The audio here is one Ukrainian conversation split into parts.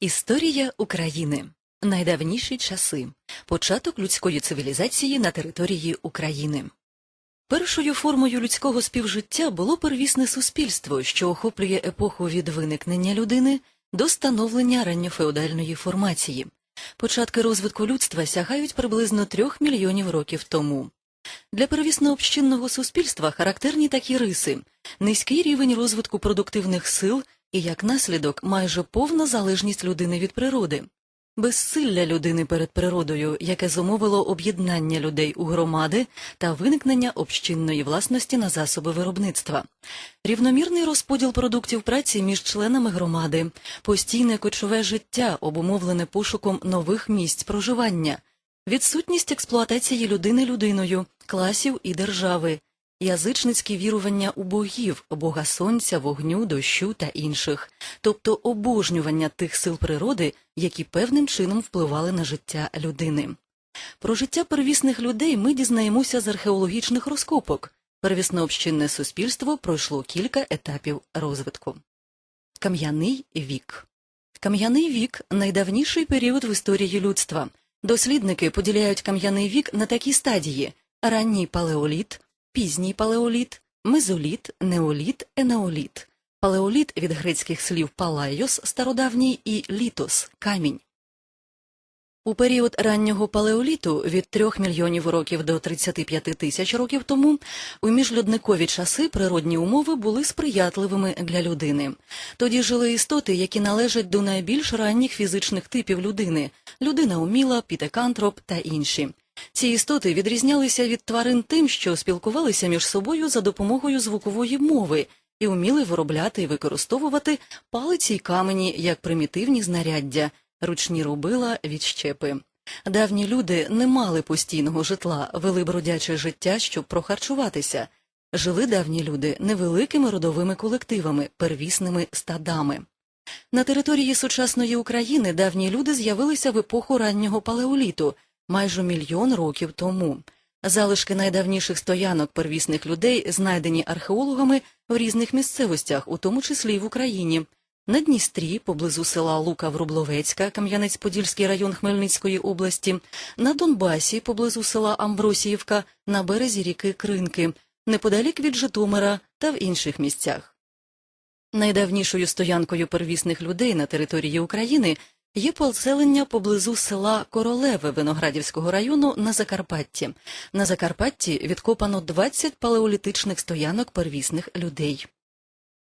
Історія України. Найдавніші часи. Початок людської цивілізації на території України. Першою формою людського співжиття було первісне суспільство, що охоплює епоху від виникнення людини до становлення ранньофеодальної формації. Початки розвитку людства сягають приблизно трьох мільйонів років тому. Для первісно-общинного суспільства характерні такі риси низький рівень розвитку продуктивних сил і, як наслідок, майже повна залежність людини від природи, безсилля людини перед природою, яке зумовило об'єднання людей у громади та виникнення общинної власності на засоби виробництва, рівномірний розподіл продуктів праці між членами громади, постійне кочове життя, обумовлене пошуком нових місць проживання, відсутність експлуатації людини людиною, класів і держави, язичницькі вірування у богів, бога сонця, вогню, дощу та інших, тобто обожнювання тих сил природи, які певним чином впливали на життя людини. Про життя первісних людей ми дізнаємося з археологічних розкопок. Первіснообщинне суспільство пройшло кілька етапів розвитку. Кам'яний вік. Кам'яний вік найдавніший період в історії людства. Дослідники поділяють кам'яний вік на такі стадії: ранній палеоліт, пізній палеоліт, мезоліт, неоліт, енеоліт. Палеоліт від грецьких слів палайос стародавній і літос камінь. У період раннього палеоліту від 3 мільйонів років до 35 тисяч років тому у міжльодникові часи природні умови були сприятливими для людини. Тоді жили істоти, які належать до найбільш ранніх фізичних типів людини людина уміла, пітекантроп та інші. Ці істоти відрізнялися від тварин тим, що спілкувалися між собою за допомогою звукової мови і вміли виробляти і використовувати палиці й камені як примітивні знаряддя, ручні рубила, відщепи. Давні люди не мали постійного житла, вели бродяче життя, щоб прохарчуватися. Жили давні люди невеликими родовими колективами, первісними стадами. На території сучасної України давні люди з'явилися в епоху раннього палеоліту – майже мільйон років тому. Залишки найдавніших стоянок первісних людей знайдені археологами в різних місцевостях, у тому числі й в Україні. На Дністрі, поблизу села Лука Врубловецька, Кам'янець-Подільський район Хмельницької області, на Донбасі, поблизу села Амбросіївка, на березі ріки Кринки, неподалік від Житомира та в інших місцях. Найдавнішою стоянкою первісних людей на території України Є поселення поблизу села Королеве Виноградівського району на Закарпатті. На Закарпатті відкопано 20 палеолітичних стоянок первісних людей.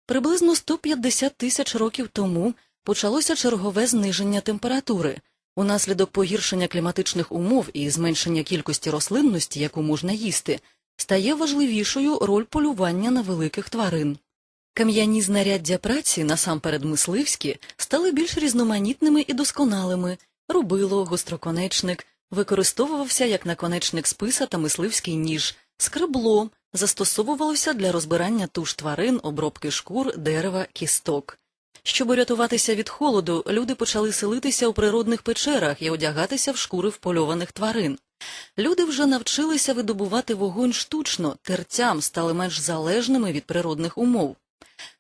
Приблизно 150 тисяч років тому почалося чергове зниження температури. Унаслідок погіршення кліматичних умов і зменшення кількості рослинності, яку можна їсти, стає важливішою роль полювання на великих тварин. Кам'яні знаряддя праці, насамперед мисливські, стали більш різноманітними і досконалими. Рубило, гостроконечник, використовувався як наконечник списа та мисливський ніж, скребло застосовувалося для розбирання туш тварин, обробки шкур, дерева, кісток. Щоб урятуватися від холоду, люди почали селитися у природних печерах і одягатися в шкури впольованих тварин. Люди вже навчилися видобувати вогонь штучно, тертям стали менш залежними від природних умов.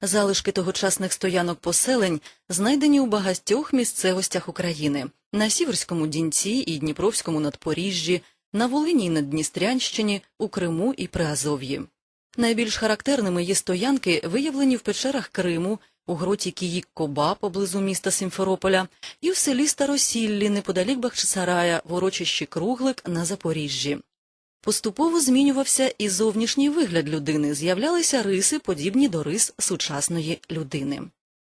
Залишки тогочасних стоянок поселень знайдені у багатьох місцевостях України на Сіверському Дінці і Дніпровському надпоріжжі, на Волині й Наддністрянщині, у Криму і Приазов'ї. Найбільш характерними є стоянки, виявлені в печерах Криму, у гроті Киїк Коба поблизу міста Сімферополя, і в селі Старосіллі неподалік Бахчисарая, в урочищі Круглик на Запоріжжі. Поступово змінювався і зовнішній вигляд людини, з'являлися риси, подібні до рис сучасної людини.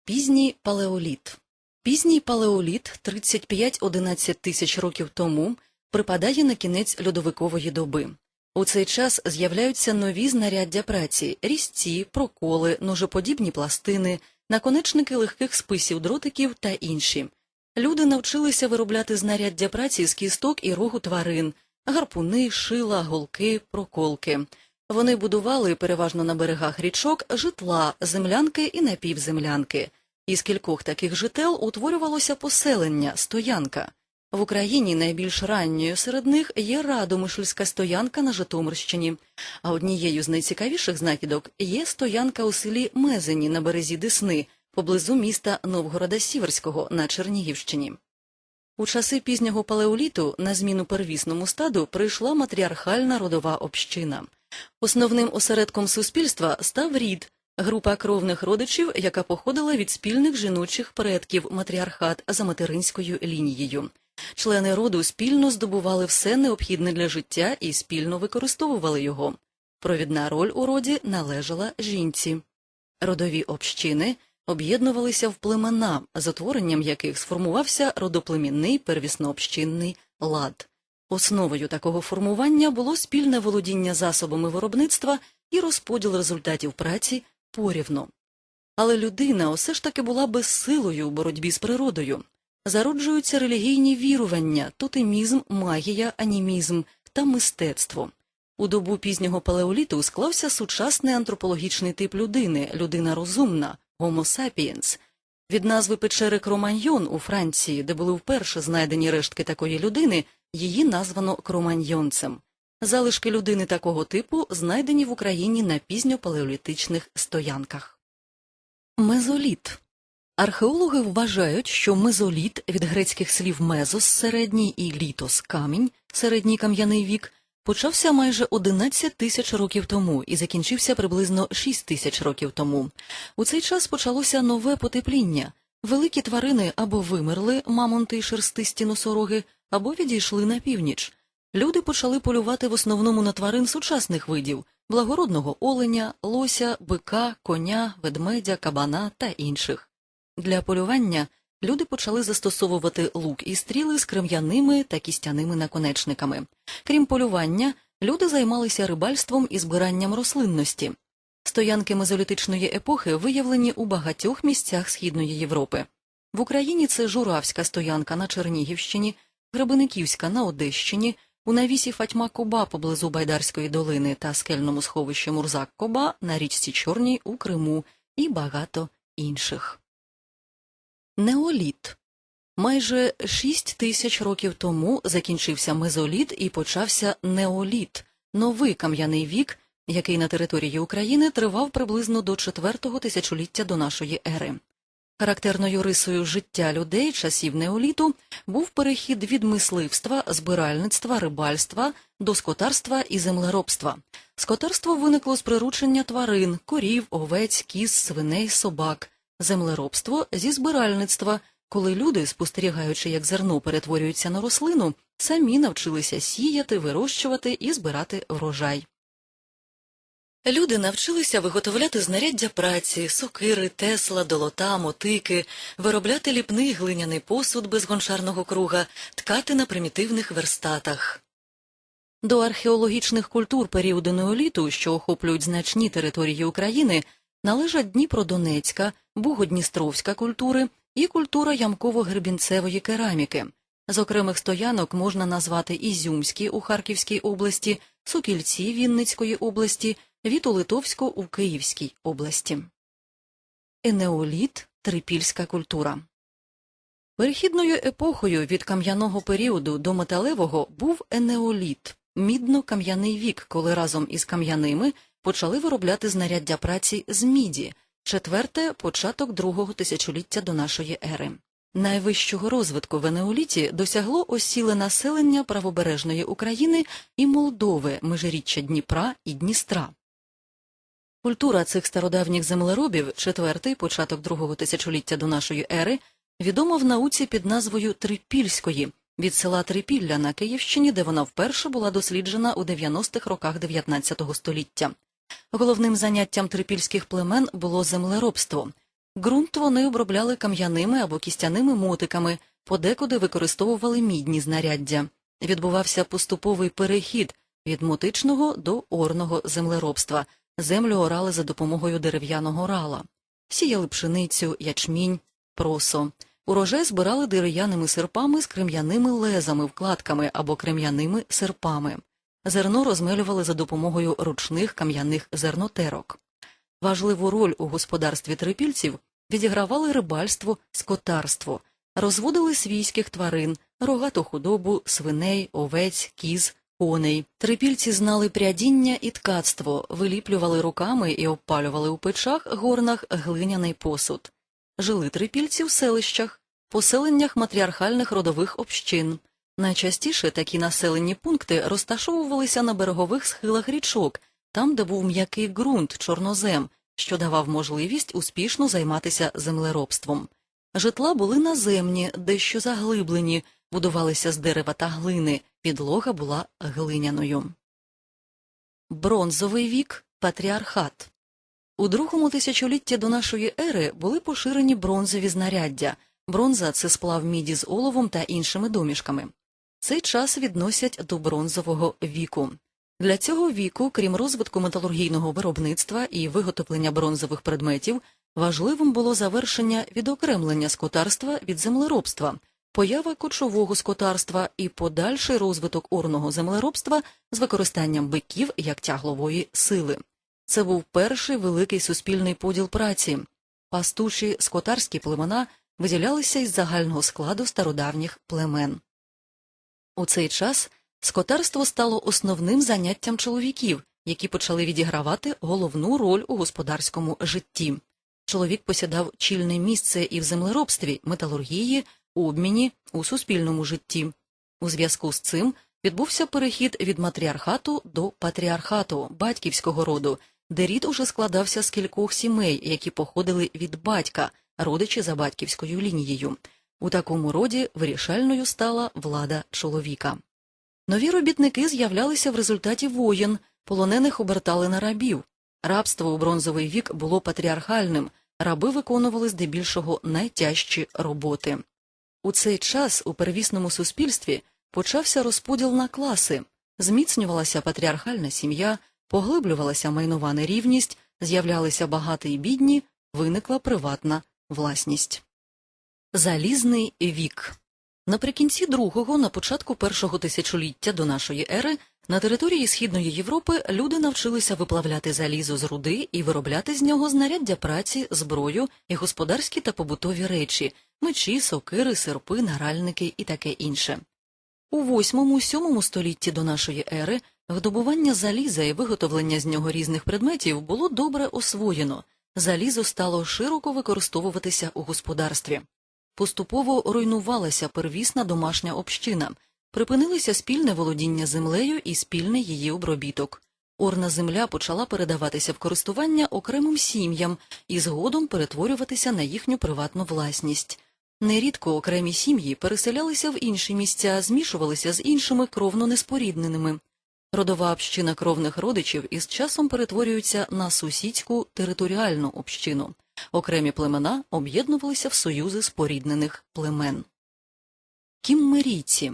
Пізній палеоліт Пізній палеоліт 35-11 тисяч років тому припадає на кінець льодовикової доби. У цей час з'являються нові знаряддя праці різці, проколи, ножеподібні пластини, наконечники легких списів дротиків та інші. Люди навчилися виробляти знаряддя праці з кісток і рогу тварин гарпуни, шила, голки, проколки. Вони будували переважно на берегах річок житла, землянки і напівземлянки. Із кількох таких жител утворювалося поселення, стоянка. В Україні найбільш ранньою серед них є Радомишльська стоянка на Житомирщині, а однією з найцікавіших знахідок є стоянка у селі Мезені на березі Десни, поблизу міста Новгорода Сіверського на Чернігівщині. У часи пізнього палеоліту на зміну первісному стаду прийшла матріархальна родова община. Основним осередком суспільства став рід, група кровних родичів, яка походила від спільних жіночих предків матріархат за материнською лінією. Члени роду спільно здобували все необхідне для життя і спільно використовували його. Провідна роль у роді належала жінці. Родові общини об'єднувалися в племена, з утворенням яких сформувався родоплемінний первіснообщинний лад. Основою такого формування було спільне володіння засобами виробництва і розподіл результатів праці порівно. Але людина усе ж таки була безсилою у боротьбі з природою. Зароджуються релігійні вірування, тотемізм, магія, анімізм та мистецтво. У добу пізнього палеоліту склався сучасний антропологічний тип людини, людина розумна, Homo sapiens. Від назви печери Кроманьйон у Франції, де були вперше знайдені рештки такої людини, її названо кроманьйонцем. Залишки людини такого типу знайдені в Україні на пізньопалеолітичних стоянках. Мезоліт Археологи вважають, що мезоліт від грецьких слів мезос середній і літос камінь середній кам'яний вік почався майже 11 тисяч років тому і закінчився приблизно 6 тисяч років тому. У цей час почалося нове потепління. Великі тварини або вимерли, мамонти й шерстисті носороги, або відійшли на північ. Люди почали полювати в основному на тварин сучасних видів благородного оленя, лося, бика, коня, ведмедя, кабана та інших. Для полювання люди почали застосовувати лук і стріли з крем'яними та кістяними наконечниками. Крім полювання, люди займалися рибальством і збиранням рослинності. Стоянки мезолітичної епохи виявлені у багатьох місцях Східної Європи. В Україні це Журавська стоянка на Чернігівщині, Гребениківська на Одещині, у навісі Фатьма Коба поблизу Байдарської долини та скельному сховищі Мурзак Коба на річці Чорній у Криму і багато інших. Неоліт майже 6 тисяч років тому закінчився мезоліт і почався неоліт, новий кам'яний вік, який на території України тривав приблизно до четвертого тисячоліття до нашої ери. Характерною рисою життя людей часів неоліту був перехід від мисливства, збиральництва, рибальства до скотарства і землеробства. Скотарство виникло з приручення тварин, корів, овець, кіз, свиней, собак, землеробство зі збиральництва, коли люди, спостерігаючи, як зерно перетворюється на рослину, самі навчилися сіяти, вирощувати і збирати врожай. Люди навчилися виготовляти знаряддя праці, сокири, тесла, долота, мотики, виробляти ліпний глиняний посуд без гончарного круга, ткати на примітивних верстатах. До археологічних культур періоду неоліту, що охоплюють значні території України, належать Дніпродонецька, Бугодністровська культури і культура ямково-гребінцевої кераміки. З окремих стоянок можна назвати Ізюмські у Харківській області, Сокільці Вінницької області, Віту-Литовську у Київській області. Енеоліт трипільська культура. Перехідною епохою від кам'яного періоду до металевого був енеоліт, мідно-кам'яний вік, коли разом із кам'яними почали виробляти знаряддя праці з міді, четверте початок другого тисячоліття до нашої ери. Найвищого розвитку в енеоліті досягло осіле населення правобережної України і Молдови, межиріччя Дніпра і Дністра. Культура цих стародавніх землеробів, четвертий початок другого тисячоліття до нашої ери, відома в науці під назвою Трипільської від села Трипілля на Київщині, де вона вперше була досліджена у 90-х роках 19 століття. Головним заняттям трипільських племен було землеробство. Ґрунт вони обробляли кам'яними або кістяними мотиками, подекуди використовували мідні знаряддя. Відбувався поступовий перехід від мотичного до орного землеробства. Землю орали за допомогою дерев'яного рала, сіяли пшеницю, ячмінь, просо. Урожай збирали дерев'яними серпами з крем'яними лезами, вкладками або крем'яними серпами. Зерно розмелювали за допомогою ручних кам'яних зернотерок. Важливу роль у господарстві трипільців відігравали рибальство, скотарство, розводили свійських тварин, рогату худобу, свиней, овець, кіз, коней. Трипільці знали прядіння і ткацтво, виліплювали руками і обпалювали у печах горнах глиняний посуд. Жили трипільці в селищах, поселеннях матріархальних родових общин. Найчастіше такі населені пункти розташовувалися на берегових схилах річок, там, де був м'який ґрунт, чорнозем, що давав можливість успішно займатися землеробством. Житла були наземні, дещо заглиблені, будувалися з дерева та глини, підлога була глиняною. Бронзовий вік патріархат. У другому тисячолітті до нашої ери були поширені бронзові знаряддя. Бронза це сплав міді з оловом та іншими домішками. Цей час відносять до бронзового віку. Для цього віку, крім розвитку металургійного виробництва і виготовлення бронзових предметів, важливим було завершення відокремлення скотарства від землеробства, поява кочового скотарства і подальший розвиток орного землеробства з використанням биків як тяглової сили. Це був перший великий суспільний поділ праці. Пастуші скотарські племена виділялися із загального складу стародавніх племен. У цей час скотарство стало основним заняттям чоловіків, які почали відігравати головну роль у господарському житті. Чоловік посідав чільне місце і в землеробстві, металургії, обміні, у суспільному житті. У зв'язку з цим відбувся перехід від матріархату до патріархату, батьківського роду, де рід уже складався з кількох сімей, які походили від батька, родичі за батьківською лінією. У такому роді вирішальною стала влада чоловіка. Нові робітники з'являлися в результаті воєн, полонених обертали на рабів. Рабство у бронзовий вік було патріархальним, раби виконували здебільшого найтяжчі роботи. У цей час у первісному суспільстві почався розподіл на класи, зміцнювалася патріархальна сім'я, поглиблювалася майнова нерівність, з'являлися багаті й бідні, виникла приватна власність. Залізний вік Наприкінці другого, на початку першого тисячоліття до нашої ери, на території Східної Європи люди навчилися виплавляти залізо з руди і виробляти з нього знаряддя праці, зброю і господарські та побутові речі, мечі, сокири, серпи, наральники і таке інше. У восьмому-сьомому столітті до нашої ери видобування заліза і виготовлення з нього різних предметів було добре освоєно, залізо стало широко використовуватися у господарстві. Поступово руйнувалася первісна домашня община, припинилися спільне володіння землею і спільний її обробіток. Орна земля почала передаватися в користування окремим сім'ям і згодом перетворюватися на їхню приватну власність. Нерідко окремі сім'ї переселялися в інші місця, змішувалися з іншими кровно неспорідненими. Родова община кровних родичів із часом перетворюється на сусідську територіальну общину. Окремі племена об'єднувалися в союзи споріднених племен. Кіммерійці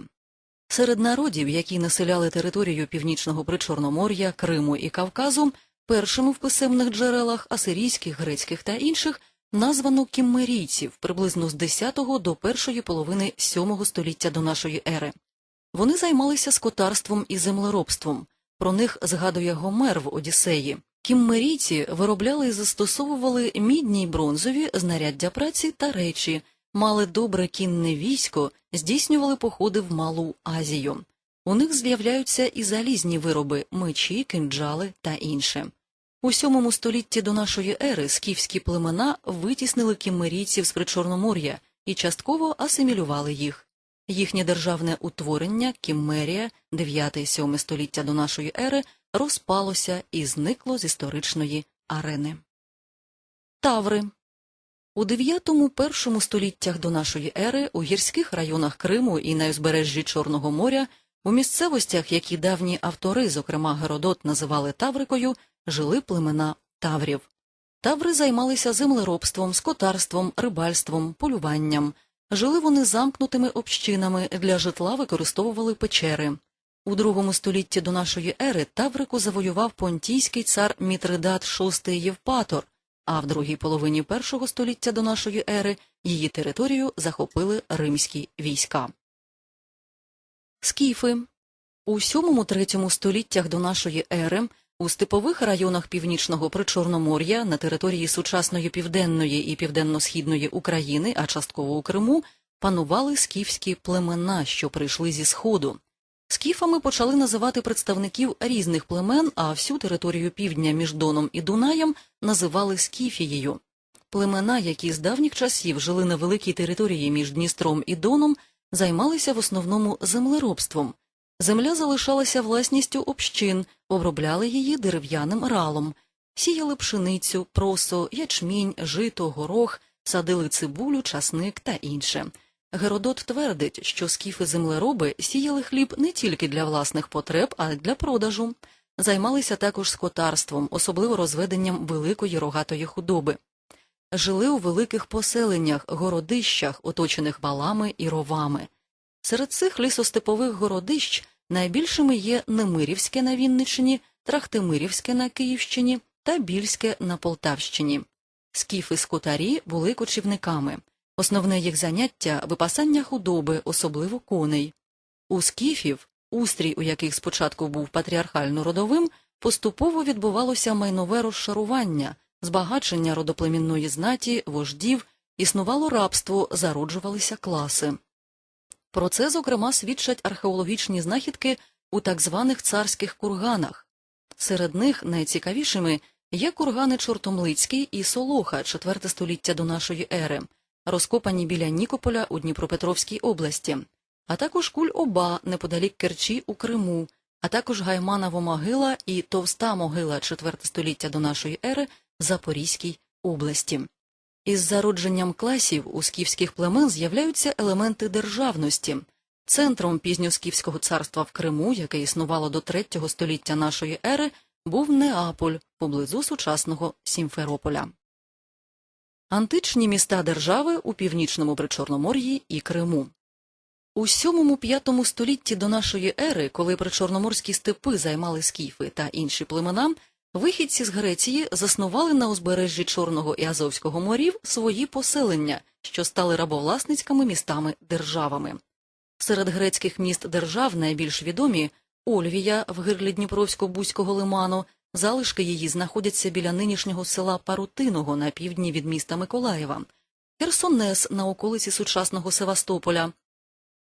серед народів, які населяли територію північного причорномор'я, Криму і Кавказу, першими в писемних джерелах асирійських, грецьких та інших названо кіммерійців приблизно з 10 до першої половини 7 століття до нашої ери. Вони займалися скотарством і землеробством. Про них згадує Гомер в Одіссеї. Кіммерійці виробляли і застосовували мідні й бронзові знаряддя праці та речі, мали добре кінне військо, здійснювали походи в Малу Азію. У них з'являються і залізні вироби мечі, кинджали та інше. У сьомому столітті до нашої ери скіфські племена витіснили кіммерійців з Причорномор'я і частково асимілювали їх. Їхнє державне утворення Кіммерія, 9-7 століття до нашої ери, розпалося і зникло з історичної арени. Таври у 9-1 століттях до нашої ери у гірських районах Криму і на узбережжі Чорного моря у місцевостях, які давні автори, зокрема Геродот, називали Таврикою, жили племена таврів. Таври займалися землеробством, скотарством, рибальством, полюванням. Жили вони замкнутими общинами, для житла використовували печери. У другому столітті до нашої ери Таврику завоював понтійський цар Мітридат VI Євпатор, а в другій половині першого століття до нашої ери її територію захопили римські війська. Скіфи у 7-3 століттях до нашої ери у степових районах північного причорномор'я на території сучасної південної і південно-східної України, а частково у Криму, панували скіфські племена, що прийшли зі сходу. Скіфами почали називати представників різних племен, а всю територію півдня між Доном і Дунаєм називали Скіфією. Племена, які з давніх часів жили на великій території між Дністром і Доном, займалися в основному землеробством. Земля залишалася власністю общин, обробляли її дерев'яним ралом, сіяли пшеницю, просо, ячмінь, жито, горох, садили цибулю, часник та інше. Геродот твердить, що скіфи-землероби сіяли хліб не тільки для власних потреб, а й для продажу. Займалися також скотарством, особливо розведенням великої рогатої худоби. Жили у великих поселеннях, городищах, оточених валами і ровами. Серед цих лісостепових городищ найбільшими є Немирівське на Вінниччині, Трахтимирівське на Київщині та Більське на Полтавщині. Скіфи-скотарі були кочівниками. Основне їх заняття випасання худоби, особливо коней. У скіфів, устрій, у яких спочатку був патріархально родовим, поступово відбувалося майнове розшарування, збагачення родоплемінної знаті, вождів, існувало рабство, зароджувалися класи. Про це, зокрема, свідчать археологічні знахідки у так званих царських курганах. Серед них найцікавішими є кургани Чортомлицький і Солоха, IV століття до нашої ери, розкопані біля Нікополя у Дніпропетровській області, а також Куль-Оба неподалік Керчі у Криму, а також Гайманова могила і Товста могила IV століття до нашої ери в Запорізькій області. Із зародженням класів у скіфських племен з'являються елементи державності. Центром пізньоскіфського царства в Криму, яке існувало до третього століття нашої ери, був Неаполь поблизу сучасного Сімферополя. Античні міста держави у північному Причорномор'ї і Криму. У 7-5 столітті до нашої ери, коли причорноморські степи займали скіфи та інші племена, вихідці з Греції заснували на узбережжі Чорного і Азовського морів свої поселення, що стали рабовласницькими містами державами. Серед грецьких міст держав найбільш відомі Ольвія в гирлі Дніпровсько-Бузького лиману, залишки її знаходяться біля нинішнього села Парутиного на півдні від міста Миколаєва, Херсонес на околиці сучасного Севастополя,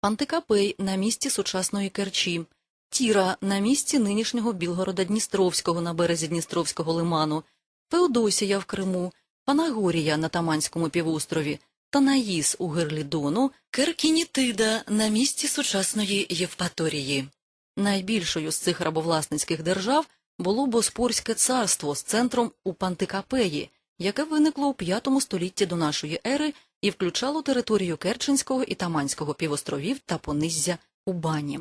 Пантикапей на місці сучасної Керчі, Тіра на місці нинішнього Білгорода Дністровського на березі Дністровського лиману, Феодосія в Криму, Панагорія на Таманському півострові, Танаїс у гирлі Дону, Керкінітида на місці сучасної Євпаторії. Найбільшою з цих рабовласницьких держав було Боспорське царство з центром у Пантикапеї, яке виникло у V столітті до нашої ери і включало територію Керченського і Таманського півостровів та пониззя бані.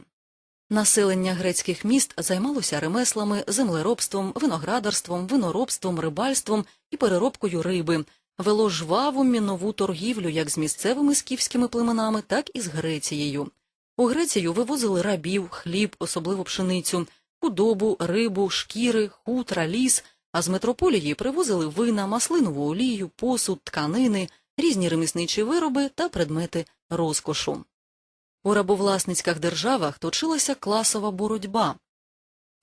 Населення грецьких міст займалося ремеслами, землеробством, виноградарством, виноробством, рибальством і переробкою риби, вело жваву мінову торгівлю як з місцевими скіфськими племенами, так і з Грецією. У Грецію вивозили рабів, хліб, особливо пшеницю, худобу, рибу, шкіри, хутра, ліс, а з метрополії привозили вина, маслинову олію, посуд, тканини, різні ремісничі вироби та предмети розкошу. У рабовласницьких державах точилася класова боротьба.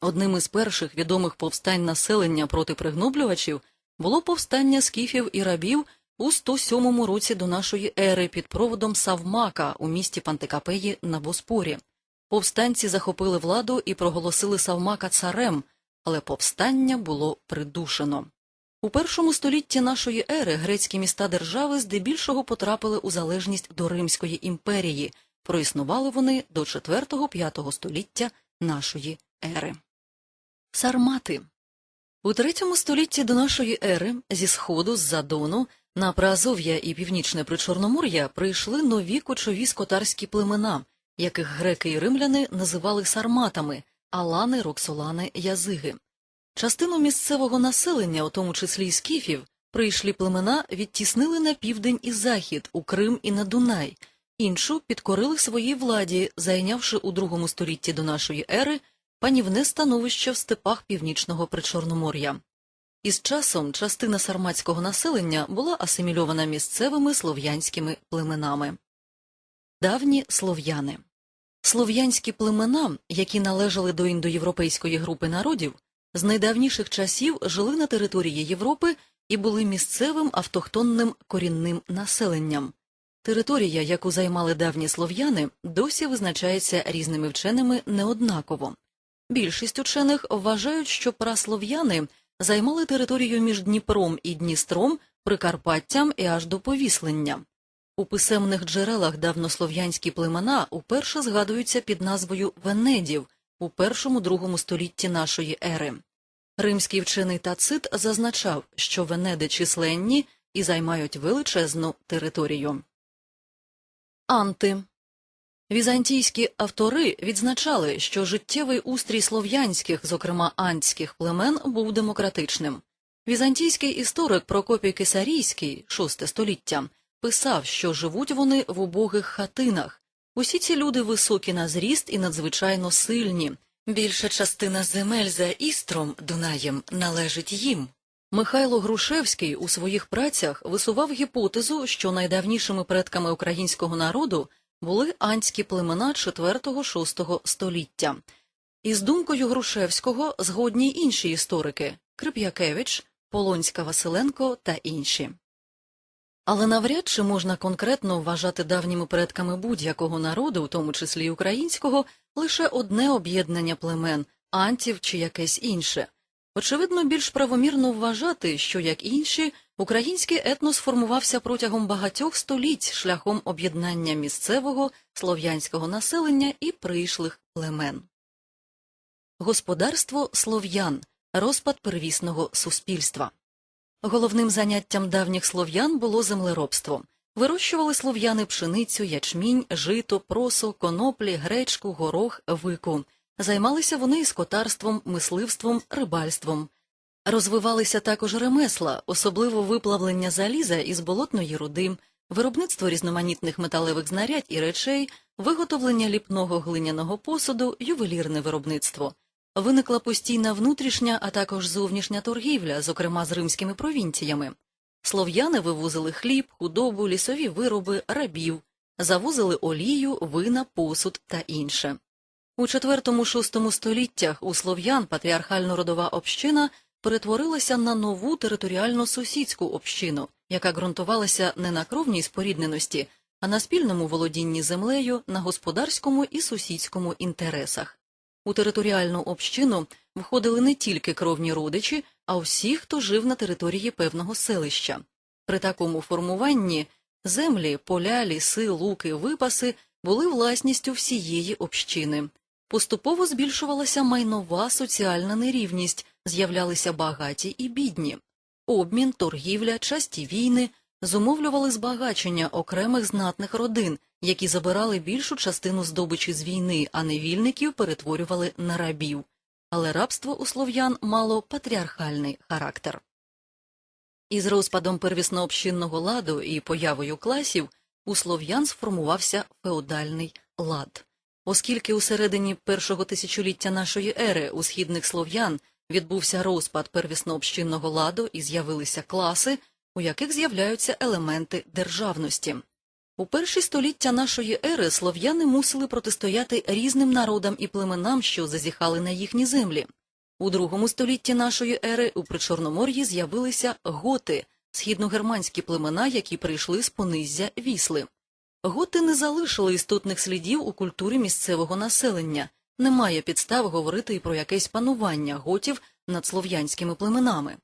Одним із перших відомих повстань населення проти пригноблювачів було повстання скіфів і рабів у 107 році до нашої ери під проводом Савмака у місті Пантикапеї на Боспорі. Повстанці захопили владу і проголосили Савмака царем, але повстання було придушено. У першому столітті нашої ери грецькі міста держави здебільшого потрапили у залежність до Римської імперії, проіснували вони до 4-5 століття нашої ери. Сармати у третьому столітті до нашої ери зі сходу з-за Дону на Праазов'я і північне Причорномор'я прийшли нові кочові скотарські племена, яких греки і римляни називали сарматами, алани, роксолани, язиги. Частину місцевого населення, у тому числі й скіфів, прийшлі племена відтіснили на південь і захід, у Крим і на Дунай, іншу підкорили своїй владі, зайнявши у другому столітті до нашої ери панівне становище в степах північного Причорномор'я. Із часом частина сарматського населення була асимільована місцевими слов'янськими племенами. Давні слов'яни Слов'янські племена, які належали до індоєвропейської групи народів, з найдавніших часів жили на території Європи і були місцевим автохтонним корінним населенням. Територія, яку займали давні слов'яни, досі визначається різними вченими неоднаково. Більшість учених вважають, що праслов'яни займали територію між Дніпром і Дністром Прикарпаттям і аж до повіслення. У писемних джерелах давнослов'янські племена уперше згадуються під назвою Венедів у першому-другому столітті нашої ери. Римський вчений Тацит зазначав, що Венеди численні і займають величезну територію. Анти Візантійські автори відзначали, що життєвий устрій слов'янських, зокрема антських племен, був демократичним. Візантійський історик Прокопій Кисарійський, VI століття, писав, що живуть вони в убогих хатинах. Усі ці люди високі на зріст і надзвичайно сильні. Більша частина земель за Істром Дунаєм належить їм. Михайло Грушевський у своїх працях висував гіпотезу, що найдавнішими предками українського народу були антські племена 4-6 століття. Із думкою Грушевського згодні інші історики Крип'якевич, Полонська Василенко та інші. Але навряд чи можна конкретно вважати давніми предками будь-якого народу, у тому числі й українського, лише одне об'єднання племен, антів чи якесь інше. Очевидно, більш правомірно вважати, що, як інші, український етнос формувався протягом багатьох століть шляхом об'єднання місцевого слов'янського населення і прийшлих племен. Господарство слов'ян розпад первісного суспільства. Головним заняттям давніх слов'ян було землеробство. Вирощували слов'яни пшеницю, ячмінь, жито, просо, коноплі, гречку, горох, вику. Займалися вони і скотарством, мисливством, рибальством. Розвивалися також ремесла, особливо виплавлення заліза із болотної руди, виробництво різноманітних металевих знарядь і речей, виготовлення ліпного глиняного посуду, ювелірне виробництво. Виникла постійна внутрішня, а також зовнішня торгівля, зокрема з римськими провінціями. Слов'яни вивозили хліб, худобу, лісові вироби, рабів, завозили олію, вина, посуд та інше. У IV-VI століттях у слов'ян патріархально-родова община перетворилася на нову територіально-сусідську общину, яка ґрунтувалася не на кровній спорідненості, а на спільному володінні землею, на господарському і сусідському інтересах. У територіальну общину входили не тільки кровні родичі, а всі, хто жив на території певного селища. При такому формуванні землі, поля, ліси, луки, випаси були власністю всієї общини. Поступово збільшувалася майнова соціальна нерівність, з'являлися багаті і бідні. Обмін, торгівля, часті війни зумовлювали збагачення окремих знатних родин, які забирали більшу частину здобичі з війни, а невільників перетворювали на рабів. Але рабство у слов'ян мало патріархальний характер. Із розпадом первісно-общинного ладу і появою класів у слов'ян сформувався феодальний лад. Оскільки у середині першого тисячоліття нашої ери у східних слов'ян відбувся розпад первісно-общинного ладу і з'явилися класи, у яких з'являються елементи державності. У перші століття нашої ери слов'яни мусили протистояти різним народам і племенам, що зазіхали на їхні землі. У другому столітті нашої ери у Причорномор'ї з'явилися готи, східногерманські племена, які прийшли з пониззя вісли. Готи не залишили істотних слідів у культурі місцевого населення, немає підстав говорити і про якесь панування готів над слов'янськими племенами.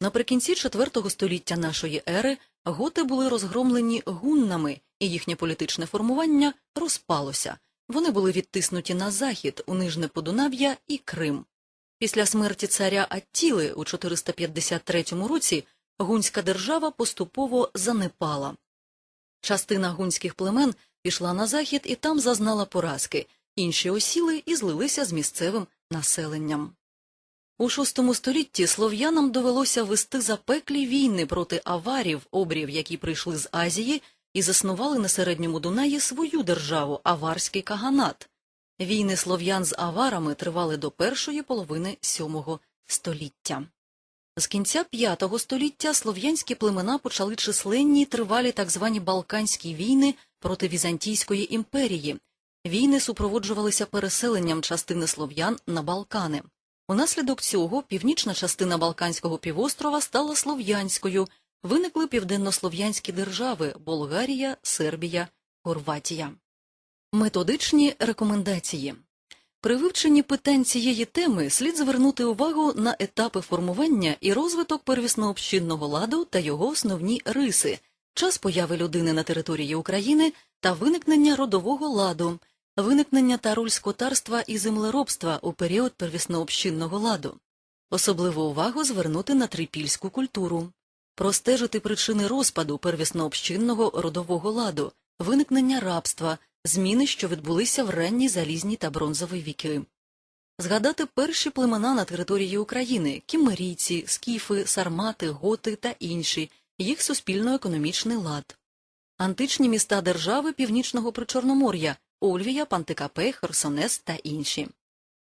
Наприкінці IV століття нашої ери готи були розгромлені гуннами, і їхнє політичне формування розпалося. Вони були відтиснуті на захід, у Нижне Подунав'я і Крим. Після смерті царя Аттіли у 453 році гунська держава поступово занепала. Частина гунських племен пішла на захід і там зазнала поразки, інші осіли і злилися з місцевим населенням. У VI столітті слов'янам довелося вести запеклі війни проти аварів, обрів, які прийшли з Азії, і заснували на середньому Дунаї свою державу аварський каганат. Війни слов'ян з аварами тривали до першої половини VII століття. З кінця V століття слов'янські племена почали численні тривалі так звані Балканські війни проти Візантійської імперії. Війни супроводжувалися переселенням частини слов'ян на Балкани. Унаслідок цього північна частина Балканського півострова стала слов'янською, виникли південнослов'янські держави Болгарія, Сербія, Хорватія. Методичні рекомендації. При вивченні питань цієї теми слід звернути увагу на етапи формування і розвиток первіснообщинного ладу та його основні риси, час появи людини на території України та виникнення родового ладу, виникнення та роль скотарства і землеробства у період первіснообщинного ладу. Особливу увагу звернути на трипільську культуру, простежити причини розпаду первіснообщинного родового ладу, виникнення рабства, зміни, що відбулися в ранні залізні та бронзові віки. Згадати перші племена на території України кімерійці, скіфи, сармати, готи та інші, їх суспільно-економічний лад. Античні міста держави Північного Причорномор'я Ольвія, Пантикапе, Херсонес та інші.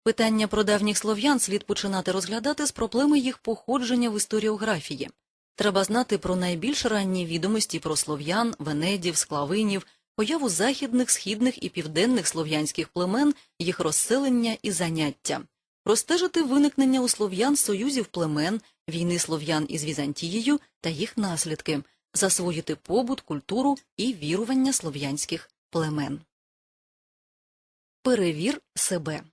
Питання про давніх слов'ян слід починати розглядати з проблеми їх походження в історіографії. Треба знати про найбільш ранні відомості про слов'ян, венедів, склавинів, появу західних, східних і південних слов'янських племен, їх розселення і заняття, простежити виникнення у слов'ян союзів племен, війни слов'ян із Візантією та їх наслідки, засвоїти побут, культуру і вірування слов'янських племен. Перевір себе.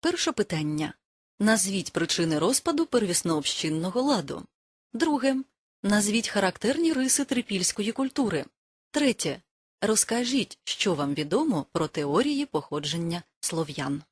Перше питання. Назвіть причини розпаду первіснообщинного ладу. Друге. Назвіть характерні риси трипільської культури. Третє. Розкажіть, що вам відомо про теорії походження слов'ян.